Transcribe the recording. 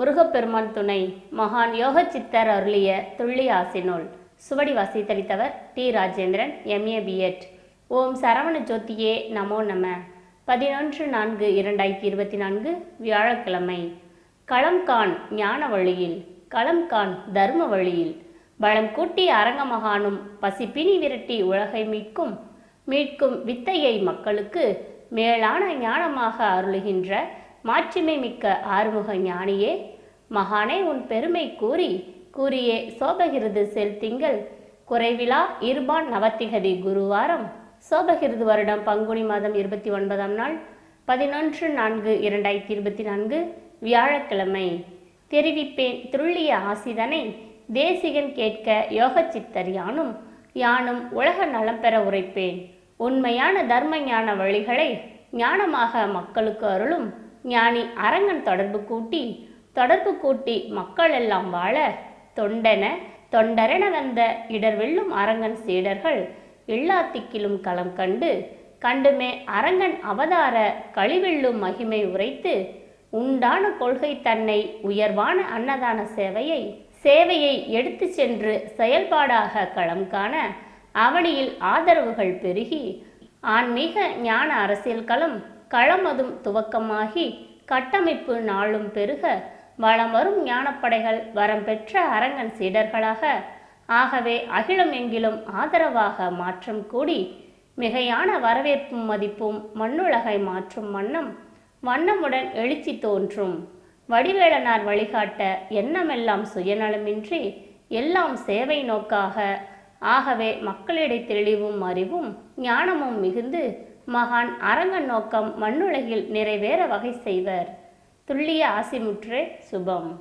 முருகப்பெருமான் துணை மகான் யோக சித்தர் அருளிய துள்ளி ஆசினோல். சுவடி வசித்தளித்தவர் டி ராஜேந்திரன் எம்ஏ பிஎட் ஓம் சரவண ஜோதியே நமோ நம. பதினொன்று நான்கு இரண்டாயிரத்தி இருபத்தி நான்கு வியாழக்கிழமை. களம்கான் ஞான வழியில் களம்கான் தர்ம வழியில். பலம் கூட்டி அரங்கமகானும் பசிப்பினி விரட்டி உலகை மீட்கும். மீட்கும் வித்தையை மக்களுக்கு மேலான ஞானமாக அருளுகின்ற மாட்சிமை மிக்க ஆறுமுக ஞானியே மகானே உன் பெருமை கூறி கூறியே சோபகிருது செல்திங்கள் குறைவிலா இருபான் நவத்திகதி குருவாரம். சோபகிருது வருடம் பங்குனி மாதம் இருபத்தி ஒன்பதாம் நாள் பதினொன்று நான்கு இரண்டாயிரத்தி இருபத்தி நான்கு வியாழக்கிழமை. தெரிவிப்பேன் துள்ளிய ஆசிதனை தேசிகன் கேட்க யோக சித்தர் யானும் யானும் உலக நலம் பெற உரைப்பேன். உண்மையான தர்ம ஞான வழிகளை ஞானமாக மக்களுக்கு அருளும். ஞானி அரங்கன் தொடர்பு கூட்டி தொடர்பு கூட்டி மக்கள் எல்லாம் வாழ தொண்டென தொண்டரென வந்த இடர் வெல்லும் அரங்கன் சீடர்கள் எல்லாத்திக்கிலும் களம் கண்டு கண்டுமே அரங்கன் அவதார கழிவெள்ளும் மகிமை உரைத்து உண்டான கொள்கை தன்னை உயர்வான அன்னதான சேவையை சேவையை எடுத்து சென்று செயல்பாடாக களம் காண அவனியில் ஆதரவுகள் பெருகி ஆன்மீக ஞான அரசியல் களம் களமதும் துவக்கமாகி கட்டமைப்பு நாளும் பெருக வளம் வரும் ஞானப்படைகள் வரம் பெற்ற அரங்கன் சீடர்களாக. ஆகவே அகிலம் எங்கிலும் ஆதரவாக மாற்றம் கூடி மிகையான வரவேற்பும் மதிப்பும் மண்ணுலகை மாற்றும் வண்ணம் வண்ணமுடன் எழுச்சி தோன்றும். வடிவேலனார் வழிகாட்ட எண்ணமெல்லாம் சுயநலமின்றி எல்லாம் சேவை நோக்காக. ஆகவே மக்களிடை தெளிவும் அறிவும் ஞானமும் மிகுந்து மகான் அரங்கன் நோக்கம் மண்ணுலகில் நிறைவேற வகை செய்வர். துல்லிய ஆசிமுற்றே சுபம்.